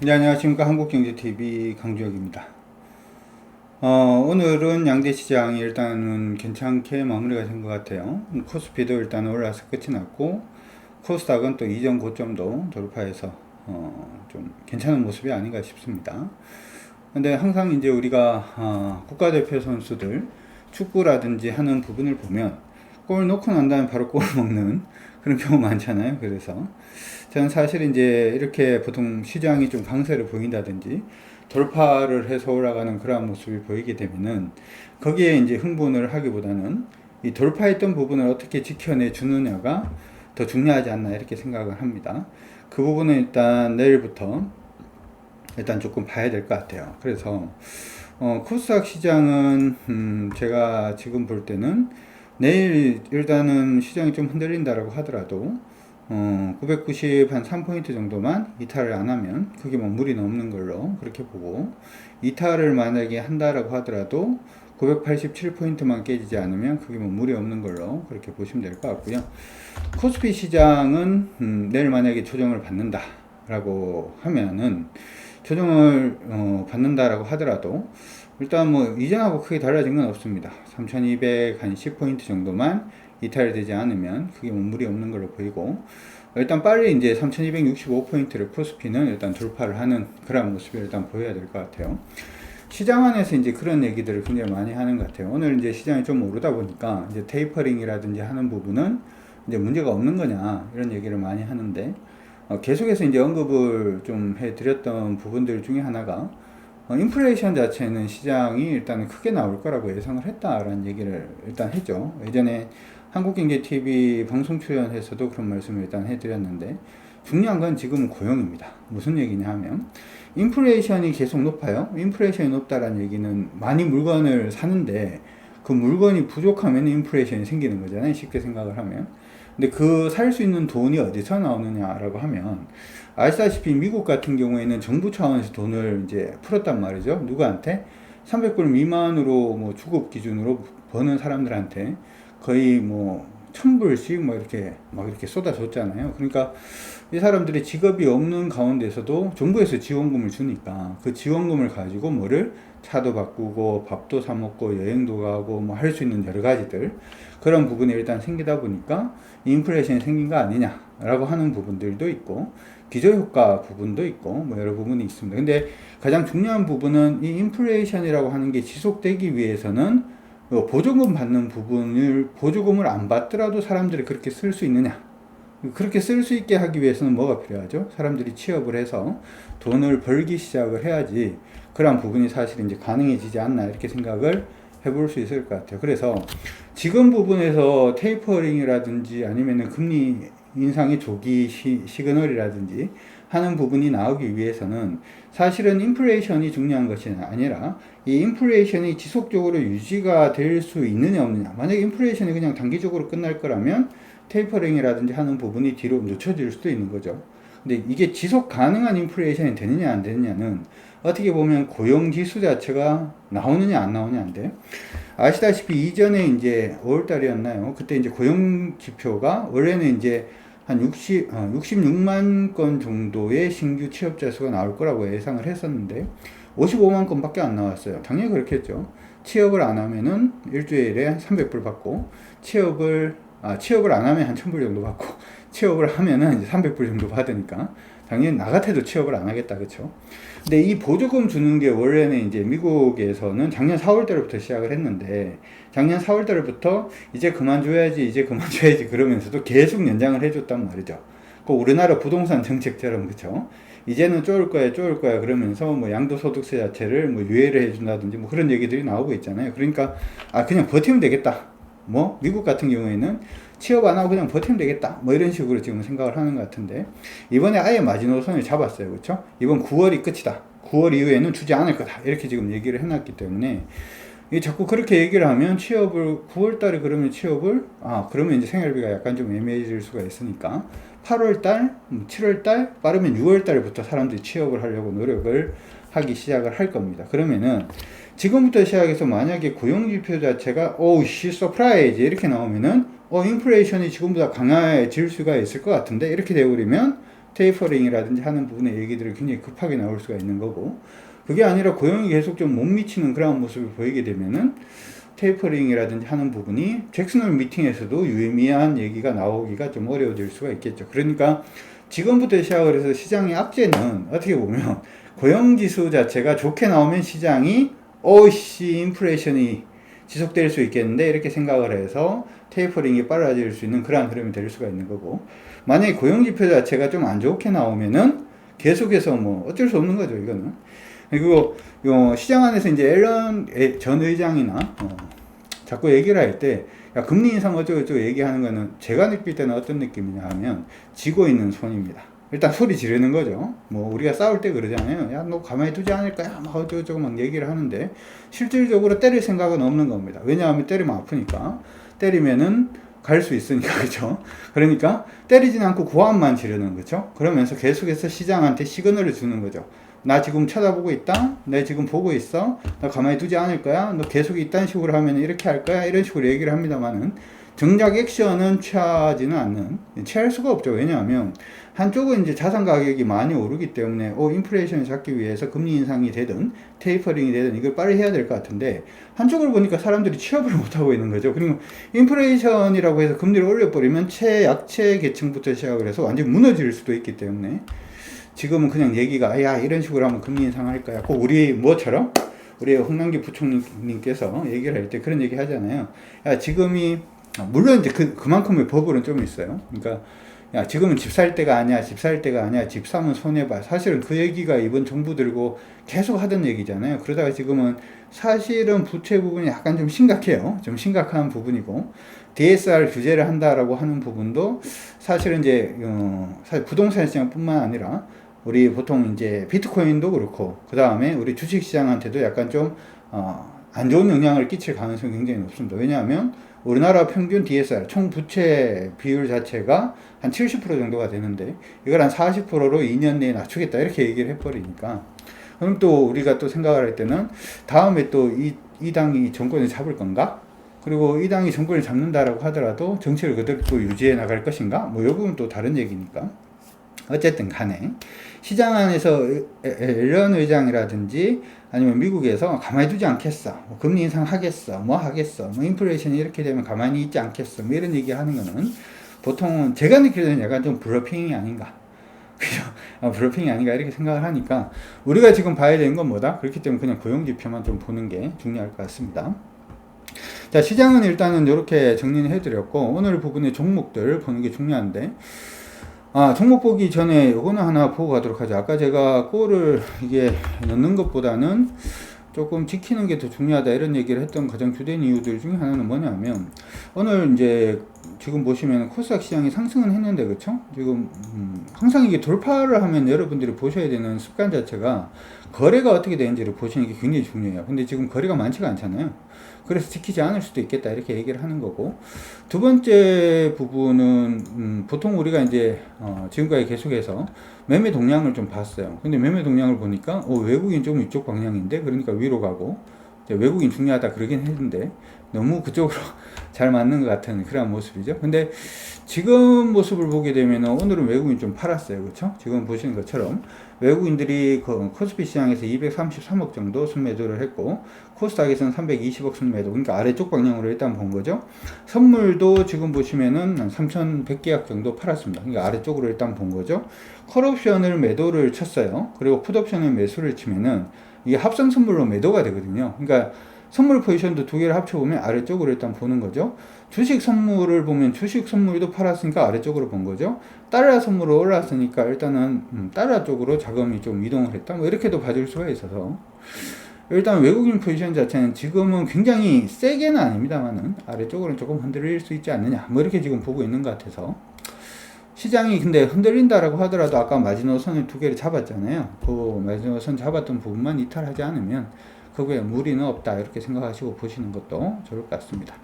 네, 안녕하십니까. 한국경제TV 강주혁입니다. 어, 오늘은 양대 시장이 일단은 괜찮게 마무리가 된 것 같아요. 코스피도 일단 올라서 끝이 났고, 코스닥은 또 이전 고점도 돌파해서, 어, 좀 괜찮은 모습이 아닌가 싶습니다. 근데 항상 이제 우리가, 어, 국가대표 선수들, 축구라든지 하는 부분을 보면, 골 넣고 난 다음에 바로 골 먹는 그런 경우 많잖아요. 그래서 저는 사실 이제 이렇게 보통 시장이 좀 강세를 보인다든지 돌파를 해서 올라가는 그러한 모습이 보이게 되면은 거기에 이제 흥분을 하기보다는 이 돌파했던 부분을 어떻게 지켜내 주느냐가 더 중요하지 않나 이렇게 생각을 합니다. 그 부분은 일단 내일부터 일단 조금 봐야 될 것 같아요. 그래서 어, 코스닥 시장은 음, 제가 지금 볼 때는 내일 일단은 시장이 좀 흔들린다라고 하더라도 어, 990 한 3포인트 정도만 이탈을 안 하면 그게 뭐 무리는 없는 걸로 그렇게 보고 이탈을 만약에 한다라고 하더라도 987포인트만 깨지지 않으면 그게 뭐 무리 없는 걸로 그렇게 보시면 될 것 같고요. 코스피 시장은 음, 내일 만약에 조정을 받는다라고 하면은 조정을 어, 받는다라고 하더라도 일단 뭐 이전하고 크게 달라진 건 없습니다. 3200한 10포인트 정도만 이탈되지 않으면 뭐 무리 없는 걸로 보이고 일단 빨리 이제 3265포인트를 코스피는 일단 돌파를 하는 그런 모습이 일단 보여야 될 것 같아요. 시장 안에서 이제 그런 얘기들을 굉장히 많이 하는 것 같아요. 오늘 이제 시장이 좀 오르다 보니까 이제 테이퍼링이라든지 하는 부분은 이제 문제가 없는 거냐 이런 얘기를 많이 하는데 어, 계속해서 이제 언급을 좀 해드렸던 부분들 중에 하나가 어, 인플레이션 자체는 시장이 일단 크게 나올 거라고 예상을 했다라는 얘기를 일단 했죠. 예전에 한국경제TV 방송 출연해서도 그런 말씀을 일단 해드렸는데 중요한 건 지금 고용입니다. 무슨 얘기냐 하면 인플레이션이 계속 높아요. 인플레이션이 높다라는 얘기는 많이 물건을 사는데 그 물건이 부족하면 인플레이션이 생기는 거잖아요. 쉽게 생각을 하면. 근데 그 살 수 있는 돈이 어디서 나오느냐라고 하면 아시다시피 미국 같은 경우에는 정부 차원에서 돈을 이제 풀었단 말이죠. 누구한테? 300불 미만으로 뭐 주급 기준으로 버는 사람들한테 거의 뭐 천불씩 뭐 이렇게 막 이렇게 쏟아줬잖아요. 그러니까 이 사람들이 직업이 없는 가운데서도 정부에서 지원금을 주니까 그 지원금을 가지고 뭐를 차도 바꾸고 밥도 사 먹고 여행도 가고 뭐 할 수 있는 여러 가지들 그런 부분이 일단 생기다 보니까 인플레이션이 생긴 거 아니냐라고 하는 부분들도 있고 기저효과 부분도 있고 뭐 여러 부분이 있습니다. 근데 가장 중요한 부분은 이 인플레이션이라고 하는 게 지속되기 위해서는 어, 보조금 받는 부분을 보조금을 안 받더라도 사람들이 그렇게 쓸 수 있느냐? 그렇게 쓸 수 있게 하기 위해서는 뭐가 필요하죠? 사람들이 취업을 해서 돈을 벌기 시작을 해야지 그러한 부분이 사실 이제 가능해지지 않나 이렇게 생각을 해볼 수 있을 것 같아요. 그래서 지금 부분에서 테이퍼링이라든지 아니면은 금리 인상의 조기 시, 시그널이라든지 하는 부분이 나오기 위해서는 사실은 인플레이션이 중요한 것이 아니라 이 인플레이션이 지속적으로 유지가 될 수 있느냐 없느냐 만약 인플레이션이 그냥 단기적으로 끝날 거라면 테이퍼링이라든지 하는 부분이 뒤로 늦춰질 수도 있는 거죠. 근데 이게 지속 가능한 인플레이션이 되느냐 안 되느냐는 어떻게 보면 고용 지수 자체가 나오느냐 안 나오냐인데 아시다시피 이전에 이제 5월 달이었나요? 그때 이제 고용 지표가 원래는 이제 한 60, 어, 66만 건 정도의 신규 취업자 수가 나올 거라고 예상을 했었는데 55만 건밖에 안 나왔어요. 당연히 그렇겠죠. 취업을 안 하면은 일주일에 300불 받고 취업을 아, 취업을 안 하면 한 1000불 정도 받고 취업을 하면은 이제 300불 정도 받으니까 당연히 나 같아도 취업을 안 하겠다. 그쵸? 근데 이 보조금 주는 게 원래는 이제 미국에서는 작년 4월 달부터 시작을 했는데 작년 4월 달부터 이제 그만줘야지 이제 그만줘야지 그러면서도 계속 연장을 해줬단 말이죠. 그 우리나라 부동산 정책처럼 그쵸? 이제는 쪼을 거야 쪼을 거야 그러면서 뭐 양도소득세 자체를 뭐 유예를 해준다든지 뭐 그런 얘기들이 나오고 있잖아요. 그러니까 아 그냥 버티면 되겠다. 뭐 미국 같은 경우에는 취업 안 하고 그냥 버티면 되겠다. 뭐 이런 식으로 지금 생각을 하는 것 같은데 이번에 아예 마지노선을 잡았어요. 그렇죠? 이번 9월이 끝이다. 9월 이후에는 주지 않을 거다. 이렇게 지금 얘기를 해놨기 때문에 이 자꾸 그렇게 얘기를 하면 취업을 9월 달에 그러면 취업을 아 그러면 이제 생활비가 약간 좀 애매해질 수가 있으니까 8월 달, 7월 음, 달 빠르면 6월 달부터 사람들이 취업을 하려고 노력을 하기 시작을 할 겁니다. 그러면은 지금부터 시작해서 만약에 고용지표 자체가 오씨 서프라이즈 이렇게 나오면은 어 인플레이션이 지금보다 강해질 수가 있을 것 같은데 이렇게 되어버리면 테이퍼링이라든지 하는 부분의 얘기들이 굉장히 급하게 나올 수가 있는 거고 그게 아니라 고용이 계속 좀 못 미치는 그런 모습을 보이게 되면은 테이퍼링이라든지 하는 부분이 잭슨홀 미팅에서도 유의미한 얘기가 나오기가 좀 어려워질 수가 있겠죠. 그러니까 지금부터 시작을 해서 시장의 악재는 어떻게 보면 고용지수 자체가 좋게 나오면 시장이 오씨 인플레이션이 지속될 수 있겠는데? 이렇게 생각을 해서 테이퍼링이 빨라질 수 있는 그러한 흐름이 될 수가 있는 거고. 만약에 고용지표 자체가 좀 안 좋게 나오면은 계속해서 뭐 어쩔 수 없는 거죠 이거는. 그리고 요 시장 안에서 이제 앨런 전 의장이나 어, 자꾸 얘기를 할때 야, 금리 인상 어쩌고저쩌고 얘기하는 거는 제가 느낄 때는 어떤 느낌이냐 하면 지고 있는 손입니다. 일단 소리 지르는 거죠. 뭐 우리가 싸울 때 그러잖아요. 야 너 가만히 두지 않을 거야. 막 어쩌고저쩌고 막 얘기를 하는데 실질적으로 때릴 생각은 없는 겁니다. 왜냐하면 때리면 아프니까 때리면은 갈 수 있으니까 그죠. 그러니까 때리진 않고 고함만 지르는 거죠. 그러면서 계속해서 시장한테 시그널을 주는 거죠. 나 지금 쳐다보고 있다. 내 지금 보고 있어. 나 가만히 두지 않을 거야. 너 계속 이딴 식으로 하면 이렇게 할 거야. 이런 식으로 얘기를 합니다만은 정작 액션은 취하지는 않는 취할 수가 없죠. 왜냐하면 한쪽은 이제 자산 가격이 많이 오르기 때문에 어 인플레이션을 잡기 위해서 금리 인상이 되든 테이퍼링이 되든 이걸 빨리 해야 될 것 같은데 한쪽을 보니까 사람들이 취업을 못 하고 있는 거죠. 그리고 인플레이션이라고 해서 금리를 올려버리면 최약체 계층부터 시작을 해서 완전 무너질 수도 있기 때문에 지금은 그냥 얘기가 야 이런 식으로 하면 금리 인상할 거야. 꼭 우리 뭐처럼 우리 홍남기 부총리님께서 얘기를 할 때 그런 얘기 하잖아요. 야 지금이 물론 이제 그 그만큼의 버블은 좀 있어요. 그러니까 야 지금은 집 살 때가 아니야, 집 살 때가 아니야, 집 사면 손해 봐. 사실은 그 얘기가 이번 정부 들고 계속 하던 얘기잖아요. 그러다가 지금은 사실은 부채 부분이 약간 좀 심각해요. 좀 심각한 부분이고 DSR 규제를 한다라고 하는 부분도 사실은 이제 어, 사실 부동산 시장뿐만 아니라 우리 보통 이제 비트코인도 그렇고 그 다음에 우리 주식 시장한테도 약간 좀 어, 안 좋은 영향을 끼칠 가능성이 굉장히 높습니다. 왜냐하면 우리나라 평균 DSR 총 부채 비율 자체가 한 70% 정도가 되는데 이걸 한 40%로 2년 내에 낮추겠다 이렇게 얘기를 해버리니까 그럼 또 우리가 또 생각을 할 때는 다음에 또 이 이 당이 정권을 잡을 건가? 그리고 이 당이 정권을 잡는다라고 하더라도 정치를 그대로 또 유지해 나갈 것인가? 뭐, 요 부분 또 다른 얘기니까. 어쨌든 간에 시장 안에서 앨런 의장이라든지 아니면 미국에서 가만히 두지 않겠어. 뭐 금리 인상 하겠어. 뭐 하겠어. 뭐 인플레이션이 이렇게 되면 가만히 있지 않겠어. 뭐 이런 얘기 하는 거는 보통은 제가 느끼는 약간 좀 블러핑이 아닌가. 그죠? 아, 블러핑이 아닌가 이렇게 생각을 하니까 우리가 지금 봐야 되는 건 뭐다? 그렇기 때문에 그냥 고용 지표만 좀 보는 게 중요할 것 같습니다. 자, 시장은 일단은 이렇게 정리를 해드렸고 오늘 부분의 종목들 보는 게 중요한데 아, 종목 보기 전에 요거는 하나 보고 가도록 하죠. 아까 제가 골을 이게 넣는 것보다는 조금 지키는 게 더 중요하다 이런 얘기를 했던 가장 주된 이유들 중에 하나는 뭐냐면 오늘 이제 지금 보시면 코스닥 시장이 상승은 했는데 그쵸? 지금 음, 항상 이게 돌파를 하면 여러분들이 보셔야 되는 습관 자체가 거래가 어떻게 되는지를 보시는 게 굉장히 중요해요. 근데 지금 거래가 많지가 않잖아요. 그래서 지키지 않을 수도 있겠다 이렇게 얘기를 하는 거고 두 번째 부분은 음, 보통 우리가 이제 어, 지금까지 계속해서 매매 동향을 좀 봤어요. 근데 매매 동향을 보니까 어, 외국인 좀 이쪽 방향인데 그러니까 위로 가고 외국인 중요하다 그러긴 했는데 너무 그쪽으로 잘 맞는 것 같은 그런 모습이죠. 근데 지금 모습을 보게 되면 오늘은 외국인 좀 팔았어요. 그렇죠? 지금 보시는 것처럼 외국인들이 그 코스피 시장에서 233억 정도 순매도를 했고 코스닥에서는 320억 순매도 그러니까 아래쪽 방향으로 일단 본 거죠. 선물도 지금 보시면은 3,100계약 정도 팔았습니다. 그러니까 아래쪽으로 일단 본 거죠. 컬옵션을 매도를 쳤어요. 그리고 풋옵션을 매수를 치면은 이게 합성 선물로 매도가 되거든요. 그러니까 선물 포지션도 두 개를 합쳐보면 아래쪽으로 일단 보는 거죠. 주식 선물을 보면 주식 선물도 팔았으니까 아래쪽으로 본 거죠. 달러 선물로 올랐으니까 일단은 음, 달러 쪽으로 자금이 좀 이동을 했다. 뭐 이렇게도 봐줄 수가 있어서 일단 외국인 포지션 자체는 지금은 굉장히 세게는 아닙니다만은 아래쪽으로는 조금 흔들릴 수 있지 않느냐. 뭐 이렇게 지금 보고 있는 것 같아서 시장이 근데 흔들린다라고 하더라도 아까 마지노선을 두 개를 잡았잖아요. 그 마지노선 잡았던 부분만 이탈하지 않으면 그거에 무리는 없다 이렇게 생각하시고 보시는 것도 좋을 것 같습니다.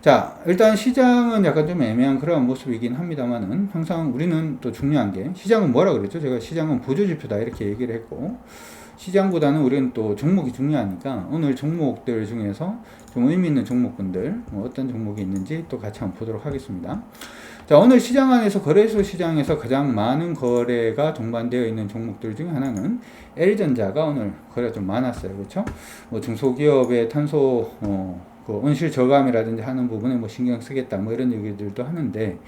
자, 일단 시장은 약간 좀 애매한 그런 모습이긴 합니다만은 항상 우리는 또 중요한 게 시장은 뭐라 그랬죠? 제가 시장은 보조지표다 이렇게 얘기를 했고 시장보다는 우리는 또 종목이 중요하니까 오늘 종목들 중에서 좀 의미 있는 종목군들 뭐 어떤 종목이 있는지 또 같이 한번 보도록 하겠습니다. 자, 오늘 시장 안에서 거래소 시장에서 가장 많은 거래가 동반되어 있는 종목들 중에 하나는 L전자가 오늘 거래가 좀 많았어요. 그렇죠? 뭐 중소기업의 탄소 어, 그 온실 저감이라든지 하는 부분에 뭐 신경 쓰겠다 뭐 이런 얘기들도 하는데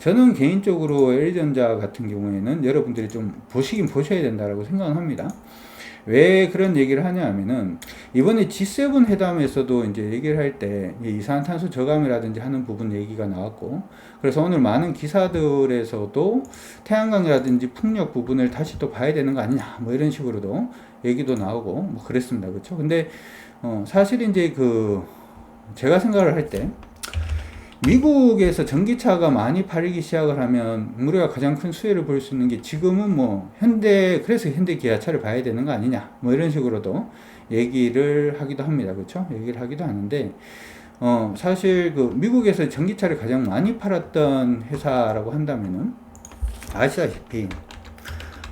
저는 개인적으로 L전자 같은 경우에는 여러분들이 좀 보시긴 보셔야 된다라고 생각을 합니다. 왜 그런 얘기를 하냐 하면은 이번에 G7 회담에서도 이제 얘기를 할 때 이산탄소 저감이라든지 하는 부분 얘기가 나왔고 그래서 오늘 많은 기사들에서도 태양광이라든지 풍력 부분을 다시 또 봐야 되는 거 아니냐 뭐 이런 식으로도 얘기도 나오고 뭐 그랬습니다 그렇죠 근데 어 사실 이제 그 제가 생각을 할 때 미국에서 전기차가 많이 팔리기 시작을 하면 우리가 가장 큰 수혜를 볼 수 있는 게 지금은 뭐 현대 그래서 현대 기아차를 봐야 되는 거 아니냐 뭐 이런 식으로도 얘기를 하기도 합니다. 그렇죠? 얘기를 하기도 하는데 어 사실 그 미국에서 전기차를 가장 많이 팔았던 회사라고 한다면은 아시다시피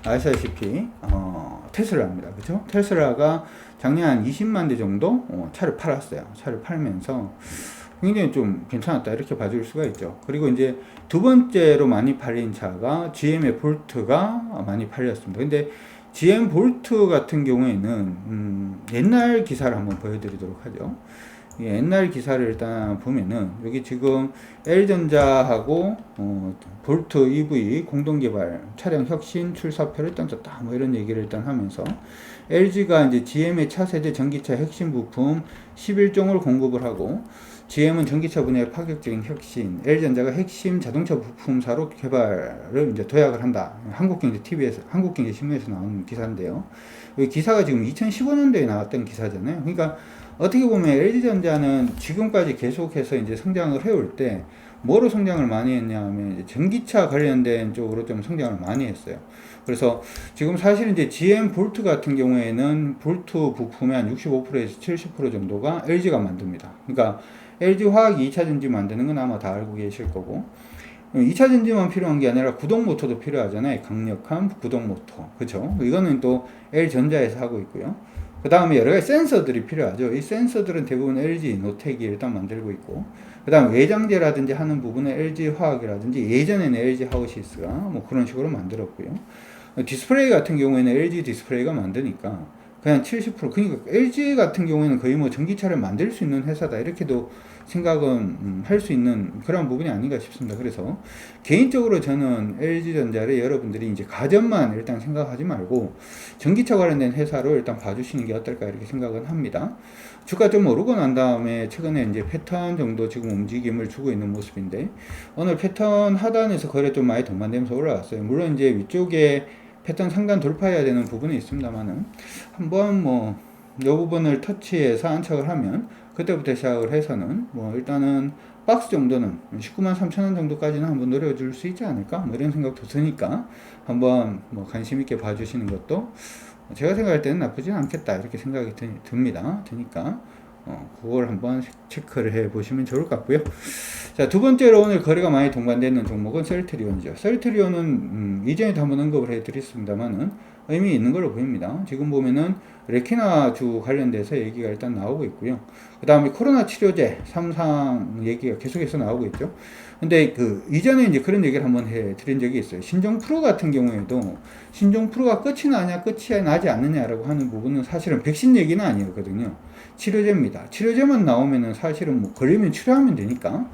아시다시피 어 테슬라입니다. 그렇죠? 테슬라가 작년 한 20만 대 정도 어, 차를 팔았어요 차를 팔면서 굉장히 좀 괜찮았다 이렇게 봐줄 수가 있죠. 그리고 이제 두 번째로 많이 팔린 차가 GM의 볼트가 많이 팔렸습니다. 근데 GM 볼트 같은 경우에는 음, 옛날 기사를 한번 보여드리도록 하죠. 이 옛날 기사를 일단 보면은 여기 지금 L전자하고 어, 볼트 EV 공동 개발 차량 혁신 출사표를 던졌다 뭐 이런 얘기를 일단 하면서 LG가 이제 GM의 차세대 전기차 핵심 부품 11종을 공급을 하고 GM은 전기차 분야의 파격적인 혁신, L전자가 핵심 자동차 부품사로 개발을 이제 도약을 한다. 한국경제 TV에서, 한국경제 신문에서 나온 기사인데요. 이 기사가 지금 2015년도에 나왔던 기사잖아요. 그러니까 어떻게 보면 LG전자는 지금까지 계속해서 이제 성장을 해올 때 뭐로 성장을 많이 했냐 하면 전기차 관련된 쪽으로 좀 성장을 많이 했어요. 그래서 지금 사실 이제 GM 볼트 같은 경우에는 볼트 부품의 한 65%에서 70% 정도가 LG가 만듭니다. 그러니까 LG 화학 2차 전지 만드는 건 아마 다 알고 계실 거고 2차 전지만 필요한 게 아니라 구동 모터도 필요하잖아요. 강력한 구동 모터. 그렇죠? 이거는 또 L전자에서 하고 있고요. 그 다음에 여러 가지 센서들이 필요하죠. 이 센서들은 대부분 LG 노텍이 일단 만들고 있고, 그 다음 외장재라든지 하는 부분은 LG 화학이라든지 예전에는 LG 하우시스가 뭐 그런 식으로 만들었고요. 디스플레이 같은 경우에는 LG 디스플레이가 만드니까 그냥 70% 그러니까 LG 같은 경우에는 거의 뭐 전기차를 만들 수 있는 회사다 이렇게도 생각은 음, 할수 있는 그런 부분이 아닌가 싶습니다. 그래서 개인적으로 저는 LG전자를 여러분들이 이제 가전만 일단 생각하지 말고 전기차 관련된 회사로 일단 봐주시는 게 어떨까 이렇게 생각은 합니다. 주가 좀 오르고 난 다음에 최근에 이제 패턴 정도 지금 움직임을 주고 있는 모습인데 오늘 패턴 하단에서 거래 좀 많이 동반되면서 올라왔어요. 물론 이제 위쪽에 패턴 상단 돌파해야 되는 부분이 있습니다만은 한번 뭐 이 부분을 터치해서 안착을 하면 그때부터 시작을 해서는 뭐 일단은 박스 정도는 19만 3천 원 정도까지는 한번 노려줄 수 있지 않을까? 뭐 이런 생각도 드니까 한번 뭐 관심 있게 봐주시는 것도 제가 생각할 때는 나쁘진 않겠다 이렇게 생각이 드, 듭니다. 드니까 어, 그걸 한번 체크를 해 보시면 좋을 것 같고요. 자, 두 번째로 오늘 거래가 많이 동반되는 종목은 셀트리온이죠. 셀트리온은 음, 이전에도 한번 언급을 해 드렸습니다만은 의미 있는 걸로 보입니다. 지금 보면은 레키나주 관련돼서 얘기가 일단 나오고 있고요. 그 다음에 코로나 치료제 삼상 얘기가 계속해서 나오고 있죠. 근데 그 이전에 이제 그런 얘기를 한번 해 드린 적이 있어요. 신종 프로 같은 경우에도 신종 프로가 끝이 나냐 끝이 나지 않느냐라고 하는 부분은 사실은 백신 얘기는 아니었거든요. 치료제입니다. 치료제만 나오면은 사실은 뭐 걸리면 치료하면 되니까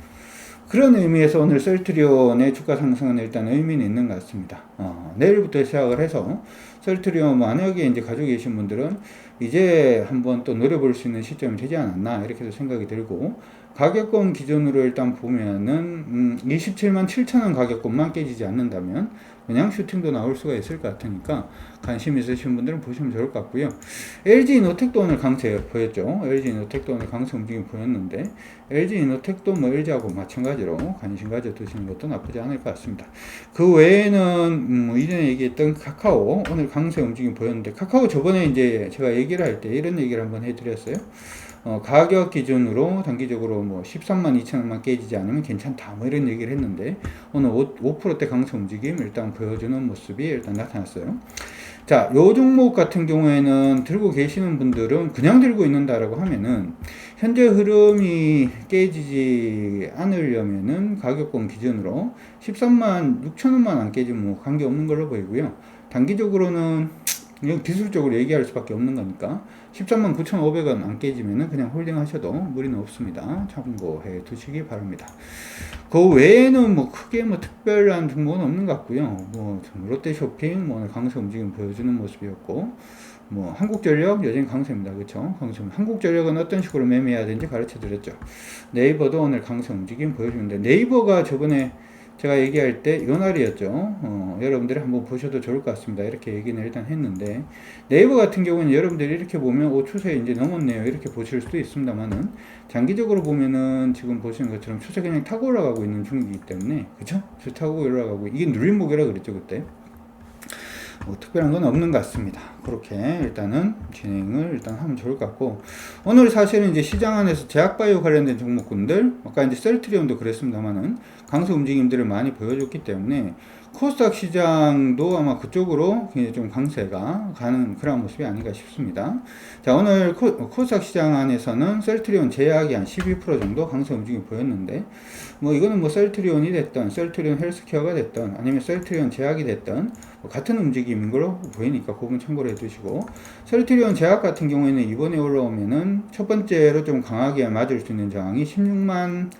그런 의미에서 오늘 셀트리온의 주가 상승은 일단 의미는 있는 것 같습니다. 어, 내일부터 시작을 해서 셀트리온 만약에 이제 가지고 계신 분들은 이제 한번 또 노려볼 수 있는 시점이 되지 않았나 이렇게도 생각이 들고 가격권 기준으로 일단 보면은 음, 27만 7천 원 가격권만 깨지지 않는다면 그냥 슈팅도 나올 수가 있을 것 같으니까 관심 있으신 분들은 보시면 좋을 것 같고요. LG 이노텍도 오늘 강세 보였죠. LG 이노텍도 오늘 강세 움직임 보였는데 LG 이노텍도 뭐 LG하고 마찬가지로 관심 가져 두시는 것도 나쁘지 않을 것 같습니다. 그 외에는 음, 뭐 이전에 얘기했던 카카오 오늘 강세 움직임 보였는데 카카오 저번에 이제 제가 얘기를 할 때 이런 얘기를 한번 해드렸어요. 어, 가격 기준으로 단기적으로 뭐 13만 2천 원만 깨지지 않으면 괜찮다 뭐 이런 얘기를 했는데 오늘 5, 5%대 강세 움직임 일단 보여주는 모습이 일단 나타났어요. 자, 요 종목 같은 경우에는 들고 계시는 분들은 그냥 들고 있는다라고 하면은 현재 흐름이 깨지지 않으려면은 가격권 기준으로 13만 6천 원만 안 깨지면 뭐 관계 없는 걸로 보이고요. 단기적으로는 기술적으로 얘기할 수밖에 없는 거니까 13만 9,500원 안 깨지면은 그냥 홀딩 하셔도 무리는 없습니다. 참고해 두시기 바랍니다. 그 외에는 뭐 크게 뭐 특별한 종목은 없는 것 같고요. 뭐 롯데 쇼핑 뭐 오늘 강세 움직임 보여주는 모습이었고 뭐 한국전력 여전히 강세입니다. 그렇죠? 강세. 한국전력은 어떤 식으로 매매해야 되는지 가르쳐 드렸죠. 네이버도 오늘 강세 움직임 보여주는데 네이버가 저번에 제가 얘기할 때 요날이었죠. 어, 여러분들이 한번 보셔도 좋을 것 같습니다. 이렇게 얘기는 일단 했는데 네이버 같은 경우는 여러분들이 이렇게 보면 오 추세 이제 넘었네요. 이렇게 보실 수도 있습니다만은 장기적으로 보면은 지금 보시는 것처럼 추세 그냥 타고 올라가고 있는 중이기 때문에? 추세 타고 올라가고 이게 누림목이라 그랬죠 그때. 뭐 특별한 건 없는 것 같습니다. 그렇게 일단은 진행을 일단 하면 좋을 것 같고 오늘 사실은 이제 시장 안에서 제약바이오 관련된 종목군들 아까 이제 셀트리온도 그랬습니다만은 강세 움직임들을 많이 보여줬기 때문에 코스닥 시장도 아마 그쪽으로 굉장히 좀 강세가 가는 그런 모습이 아닌가 싶습니다. 자, 오늘 코, 코스닥 시장 안에서는 셀트리온 제약이 한 12% 정도 강세 움직임이 보였는데, 뭐 이거는 뭐 셀트리온이 됐던, 셀트리온 헬스케어가 됐던, 아니면 셀트리온 제약이 됐던, 뭐 같은 움직임인 걸로 보이니까 그 부분 참고를 해두시고, 셀트리온 제약 같은 경우에는 이번에 올라오면은 첫 번째로 좀 강하게 맞을 수 있는 저항이 16만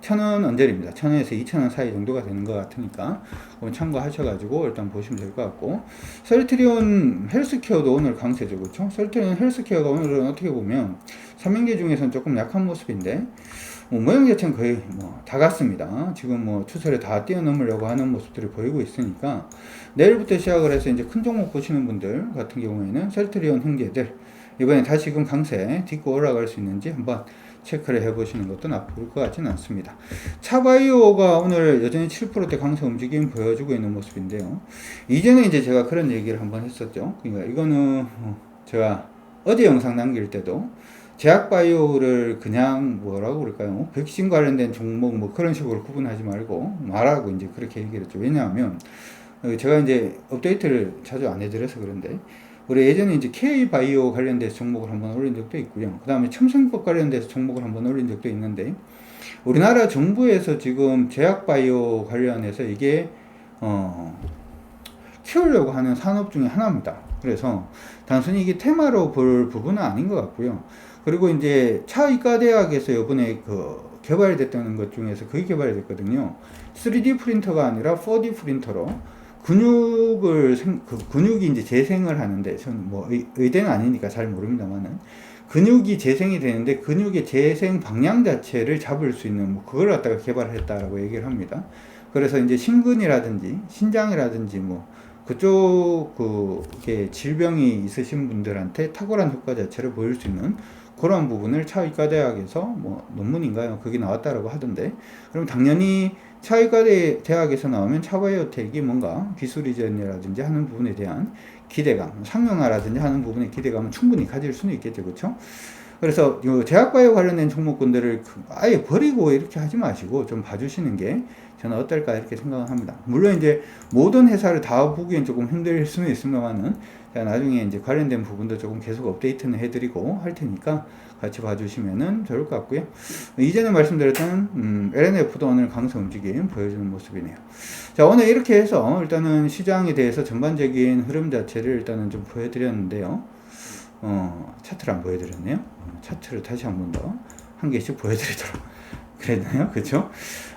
천원 언저리입니다. 천원에서 이천 원 사이 정도가 되는 것 같으니까 참고하셔가지고 일단 보시면 될 것 같고 셀트리온 헬스케어도 오늘 강세죠, 그렇죠? 셀트리온 헬스케어가 오늘은 어떻게 보면 삼명계 중에서는 조금 약한 모습인데 뭐 모양 자체는 거의 뭐다 같습니다. 지금 뭐 추세를 다 뛰어넘으려고 하는 모습들이 보이고 있으니까 내일부터 시작을 해서 이제 큰 종목 보시는 분들 같은 경우에는 셀트리온 형제들 이번에 다시금 강세 딛고 올라갈 수 있는지 한번 체크를 해보시는 것도 나쁠 것 같지는 않습니다. 차바이오가 오늘 여전히 7%대 강세 움직임 보여주고 있는 모습인데요. 이전에 이제 제가 그런 얘기를 한번 했었죠. 그러니까 이거는 제가 어제 영상 남길 때도 제약바이오를 그냥 뭐라고 그럴까요? 백신 관련된 종목 뭐 그런 식으로 구분하지 말고 말하고 이제 그렇게 얘기를 했죠. 왜냐하면 제가 이제 업데이트를 자주 안 해드려서 그런데 우리 예전에 이제 K바이오 관련돼서 종목을 한번 올린 적도 있고요. 그 다음에 첨성법 관련돼서 종목을 한번 올린 적도 있는데 우리나라 정부에서 지금 제약바이오 관련해서 이게 어 키우려고 하는 산업 중에 하나입니다. 그래서 단순히 이게 테마로 볼 부분은 아닌 것 같고요. 그리고 이제 차이과대학에서 이번에 그 개발됐다는 것 중에서 그게 개발이 됐거든요. 3D 프린터가 아니라 4D 프린터로 근육을 생, 그 근육이 이제 재생을 하는데 저는 뭐 의, 대는 아니니까 잘 모릅니다만은 근육이 재생이 되는데 근육의 재생 방향 자체를 잡을 수 있는 뭐 그걸 갖다가 개발을 했다라고 얘기를 합니다. 그래서 이제 심근이라든지 신장이라든지 뭐 그쪽 그 질병이 있으신 분들한테 탁월한 효과 자체를 보일 수 있는 그런 부분을 차의과대학에서 뭐 논문인가요? 그게 나왔다라고 하던데 그럼 당연히 차의과대 대학에서 나오면 차바이오텍이 뭔가 기술 이전이라든지 하는 부분에 대한 기대감, 상용화라든지 하는 부분에 기대감은 충분히 가질 수는 있겠죠, 그렇죠? 그래서 제약바이오 관련된 종목군들을 그 아예 버리고 이렇게 하지 마시고 좀 봐주시는 게 저는 어떨까 이렇게 생각을 합니다. 물론 이제 모든 회사를 다 보기엔 조금 힘들 수는 있습니다만은 나중에 이제 관련된 부분도 조금 계속 업데이트는 해드리고 할 테니까 같이 봐주시면은 좋을 것 같고요. 이전에 말씀드렸던 음, LNF도 오늘 강세 움직임 보여주는 모습이네요. 자 오늘 이렇게 해서 일단은 시장에 대해서 전반적인 흐름 자체를 일단은 좀 보여드렸는데요. 어, 차트를 안 보여드렸네요. 차트를 다시 한 번 더 한 개씩 보여드리도록 그랬나요? 그쵸?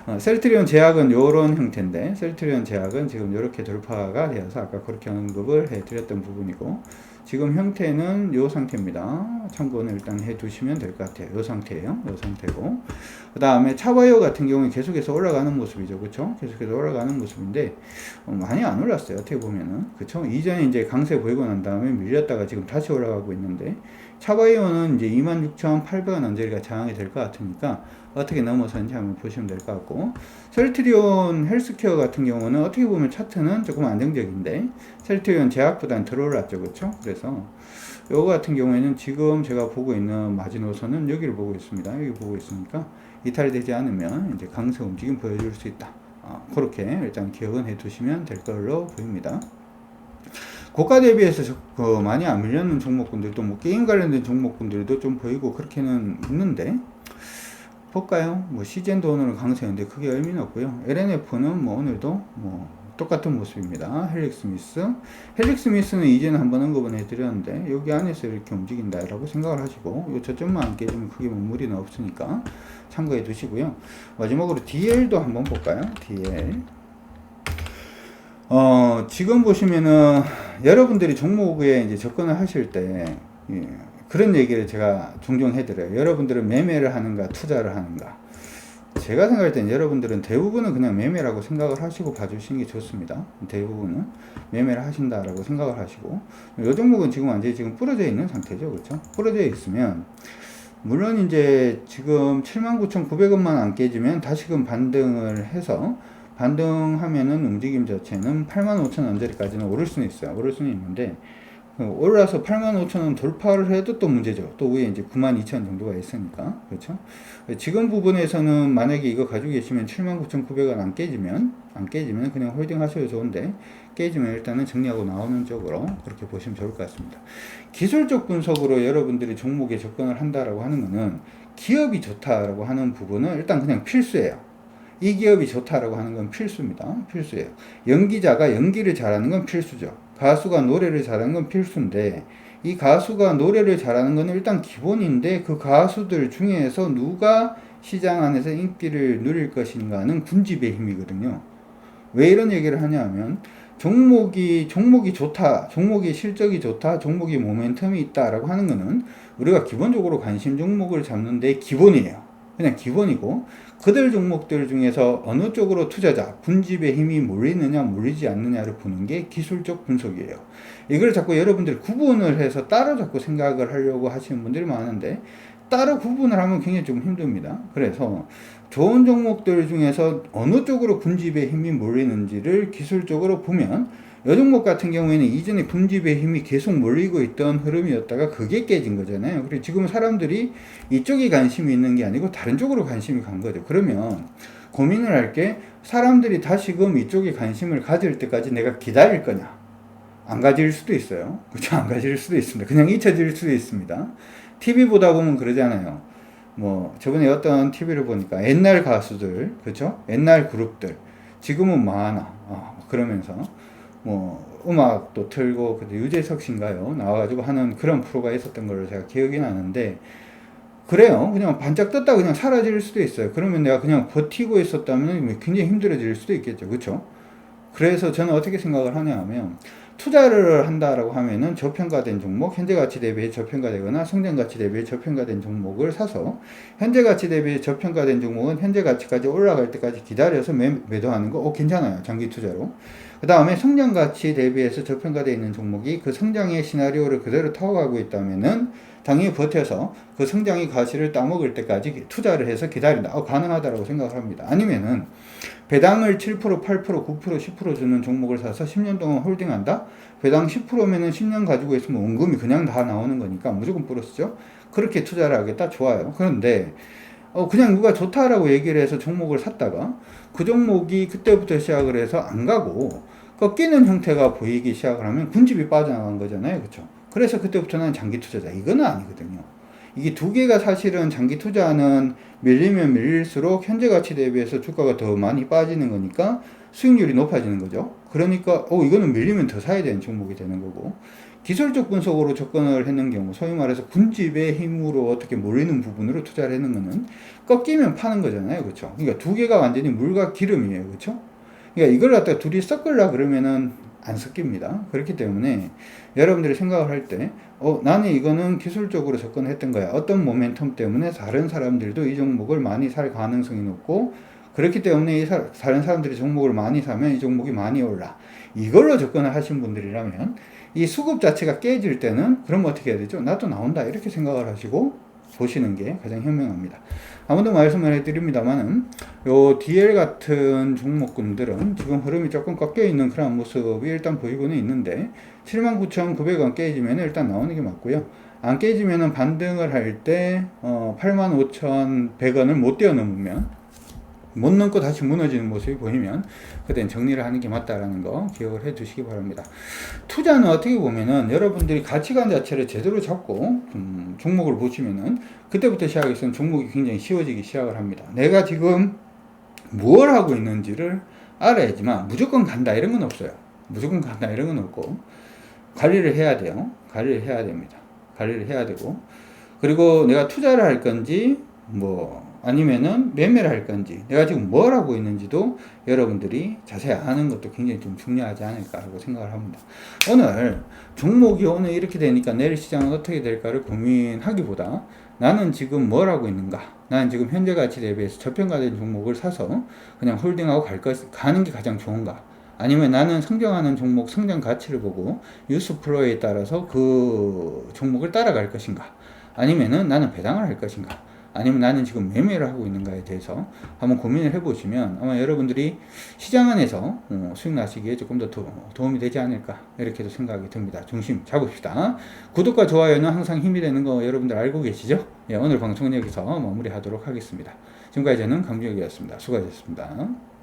어, 셀트리온 제약은 이런 형태인데 셀트리온 제약은 지금 이렇게 돌파가 되어서 아까 그렇게 언급을 해드렸던 부분이고 지금 형태는 이 상태입니다. 참고는 일단 해 두시면 될 것 같아요. 이 상태예요. 이 상태고. 그 다음에 차바이오 같은 경우에 계속해서 올라가는 모습이죠. 그쵸? 계속해서 올라가는 모습인데, 어, 많이 안 올랐어요. 어떻게 보면은. 그쵸? 이전에 이제 강세 보이고 난 다음에 밀렸다가 지금 다시 올라가고 있는데, 차바이오는 이제 26,800원 언저리가 저항이 될 것 같으니까, 어떻게 넘어서는지 한번 보시면 될 것 같고. 셀트리온 헬스케어 같은 경우는 어떻게 보면 차트는 조금 안정적인데 셀트리온 제약보다는 덜 올랐죠. 그렇죠? 그래서 요거 같은 경우에는 지금 제가 보고 있는 마지노선은 여기를 보고 있습니다. 여기 보고 있으니까 이탈이 되지 않으면 이제 강세 움직임 보여줄 수 있다. 어, 그렇게 일단 기억은 해 두시면 될 걸로 보입니다. 고가 대비해서 저- 그 많이 안 밀렸는 종목군들도 뭐 게임 관련된 종목군들도 좀 보이고 그렇게는 있는데 볼까요? 뭐 시젠도 오늘은 강세인데 크게 의미는 없고요. LNF는 뭐 오늘도 뭐 똑같은 모습입니다. 헬릭 스미스. 헬릭 스미스는 이제는 한번 언급은 해드렸는데 여기 안에서 이렇게 움직인다라고 생각을 하시고 요 저점만 안 깨지면 크게 뭐 무리는 없으니까 참고해 두시고요. 마지막으로 DL도 한번 볼까요? DL. 어, 지금 보시면은 여러분들이 종목에 이제 접근을 하실 때 예, 그런 얘기를 제가 종종 해드려요. 여러분들은 매매를 하는가 투자를 하는가. 제가 생각할 땐 여러분들은 대부분은 그냥 매매라고 생각을 하시고 봐주시는 게 좋습니다. 대부분은 매매를 하신다라고 생각을 하시고 이 종목은 지금 완전히 지금 부러져 있는 상태죠, 그렇죠? 부러져 있으면 물론 이제 지금 79,900원만 안 깨지면 다시금 반등을 해서 반등하면은 움직임 자체는 85,000원 자리까지는 오를 수는 있어요. 오를 수는 있는데 어, 올라서 85,000원 돌파를 해도 또 문제죠. 또 위에 이제 92,000원 정도가 있으니까. 그렇죠? 지금 부분에서는 만약에 이거 가지고 계시면 79,900원 안 깨지면 안 깨지면 그냥 홀딩 하셔도 좋은데 깨지면 일단은 정리하고 나오는 쪽으로 그렇게 보시면 좋을 것 같습니다. 기술적 분석으로 여러분들이 종목에 접근을 한다라고 하는 거는 기업이 좋다라고 하는 부분은 일단 그냥 필수예요. 이 기업이 좋다라고 하는 건 필수입니다. 필수예요. 연기자가 연기를 잘하는 건 필수죠. 가수가 노래를 잘하는 건 필수인데 이 가수가 노래를 잘하는 건 일단 기본인데 그 가수들 중에서 누가 시장 안에서 인기를 누릴 것인가는 군집의 힘이거든요. 왜 이런 얘기를 하냐면 종목이 종목이 좋다, 종목이 실적이 좋다, 종목이 모멘텀이 있다라고 하는 거는 우리가 기본적으로 관심 종목을 잡는데 기본이에요. 그냥 기본이고 그들 종목들 중에서 어느 쪽으로 투자자 분집의 힘이 몰리느냐 몰리지 않느냐를 보는 게 기술적 분석이에요. 이걸 자꾸 여러분들이 구분을 해서 따로 자꾸 생각을 하려고 하시는 분들이 많은데 따로 구분을 하면 굉장히 좀 힘듭니다. 그래서 좋은 종목들 중에서 어느 쪽으로 군집의 힘이 몰리는지를 기술적으로 보면 여 종목 같은 경우에는 이전에 군집의 힘이 계속 몰리고 있던 흐름이었다가 그게 깨진 거잖아요. 그리고 지금 사람들이 이쪽에 관심이 있는 게 아니고 다른 쪽으로 관심이 간 거죠. 그러면 고민을 할 게 사람들이 다시금 이쪽에 관심을 가질 때까지 내가 기다릴 거냐? 안 가질 수도 있어요. 그렇죠? 안 가질 수도 있습니다. 그냥 잊혀질 수도 있습니다. TV 보다 보면 그러잖아요. 뭐 저번에 어떤 TV를 보니까 옛날 가수들, 그렇죠? 옛날 그룹들 지금은 많아. 아, 그러면서 뭐 음악도 틀고 그때 유재석 씨인가요? 나와가지고 하는 그런 프로가 있었던 걸로 제가 기억이 나는데 그래요. 그냥 반짝 떴다 그냥 사라질 수도 있어요. 그러면 내가 그냥 버티고 있었다면 굉장히 힘들어질 수도 있겠죠. 그렇죠? 그래서 저는 어떻게 생각을 하냐 하면 투자를 한다라고 하면은 저평가된 종목, 현재 가치 대비해 저평가되거나 성장 가치 대비해 저평가된 종목을 사서 현재 가치 대비해 저평가된 종목은 현재 가치까지 올라갈 때까지 기다려서 매, 매도하는 거, 어, 괜찮아요. 장기 투자로. 그 다음에 성장 가치 대비해서 저평가되어 있는 종목이 그 성장의 시나리오를 그대로 타워가고 있다면은 당연히 버텨서 그 성장의 가치를 따먹을 때까지 투자를 해서 기다린다. 어, 가능하다라고 생각을 합니다. 아니면은 배당을 7%, 8%, 9%, 10% 주는 종목을 사서 10년 동안 홀딩한다? 배당 10%면은 10년 가지고 있으면 원금이 그냥 다 나오는 거니까 무조건 플러스죠? 그렇게 투자를 하겠다? 좋아요. 그런데, 어, 그냥 누가 좋다라고 얘기를 해서 종목을 샀다가 그 종목이 그때부터 시작을 해서 안 가고 꺾이는 형태가 보이기 시작을 하면 군집이 빠져나간 거잖아요. 그쵸? 그래서 그때부터는 장기 투자자. 이거는 아니거든요. 이게 두 개가 사실은 장기 투자는 밀리면 밀릴수록 현재 가치 대비해서 주가가 더 많이 빠지는 거니까 수익률이 높아지는 거죠. 그러니까 어 이거는 밀리면 더 사야 되는 종목이 되는 거고 기술적 분석으로 접근을 했는 경우 소위 말해서 군집의 힘으로 어떻게 몰리는 부분으로 투자를 했는 거는 꺾이면 파는 거잖아요. 그렇죠? 그러니까 두 개가 완전히 물과 기름이에요. 그렇죠? 그러니까 이걸 갖다가 둘이 섞으려 그러면은 안 섞입니다. 그렇기 때문에 여러분들이 생각을 할 때, 어, 나는 이거는 기술적으로 접근했던 거야. 어떤 모멘텀 때문에 다른 사람들도 이 종목을 많이 살 가능성이 높고, 그렇기 때문에 이 사, 다른 사람들이 종목을 많이 사면 이 종목이 많이 올라. 이걸로 접근을 하신 분들이라면, 이 수급 자체가 깨질 때는, 그럼 어떻게 해야 되죠? 나도 나온다. 이렇게 생각을 하시고, 보시는 게 가장 현명합니다. 아무도 말씀을 해드립니다만은 요 DL 같은 종목군들은 지금 흐름이 조금 꺾여 있는 그런 모습이 일단 보이고는 있는데 79,900원 깨지면 일단 나오는 게 맞고요. 안 깨지면은 반등을 할때 어, 85,100원을 못 뛰어넘으면 못 넘고 다시 무너지는 모습이 보이면 그땐 정리를 하는 게 맞다라는 거 기억을 해 두시기 바랍니다. 투자는 어떻게 보면은 여러분들이 가치관 자체를 제대로 잡고 음, 종목을 보시면은 그때부터 시작해서 종목이 굉장히 쉬워지기 시작을 합니다. 내가 지금 무엇 하고 있는지를 알아야지만 무조건 간다 이런 건 없어요. 무조건 간다 이런 건 없고 관리를 해야 돼요. 관리를 해야 됩니다. 관리를 해야 되고 그리고 내가 투자를 할 건지 뭐 아니면은 매매를 할 건지 내가 지금 뭘 하고 있는지도 여러분들이 자세히 아는 것도 굉장히 좀 중요하지 않을까라고 생각을 합니다. 오늘 종목이 오늘 이렇게 되니까 내일 시장은 어떻게 될까를 고민하기보다 나는 지금 뭘 하고 있는가? 나는 지금 현재 가치 대비해서 저평가된 종목을 사서 그냥 홀딩하고 갈 것, 가는 게 가장 좋은가? 아니면 나는 성장하는 종목 성장 가치를 보고 뉴스 플로에 따라서 그 종목을 따라갈 것인가? 아니면은 나는 배당을 할 것인가? 아니면 나는 지금 매매를 하고 있는가에 대해서 한번 고민을 해보시면 아마 여러분들이 시장 안에서 어, 수익 나시기에 조금 더 도, 도움이 되지 않을까 이렇게도 생각이 듭니다. 중심 잡읍시다. 구독과 좋아요는 항상 힘이 되는 거 여러분들 알고 계시죠? 예, 오늘 방송 여기서 마무리하도록 하겠습니다. 지금까지 저는 강주혁이었습니다. 수고하셨습니다.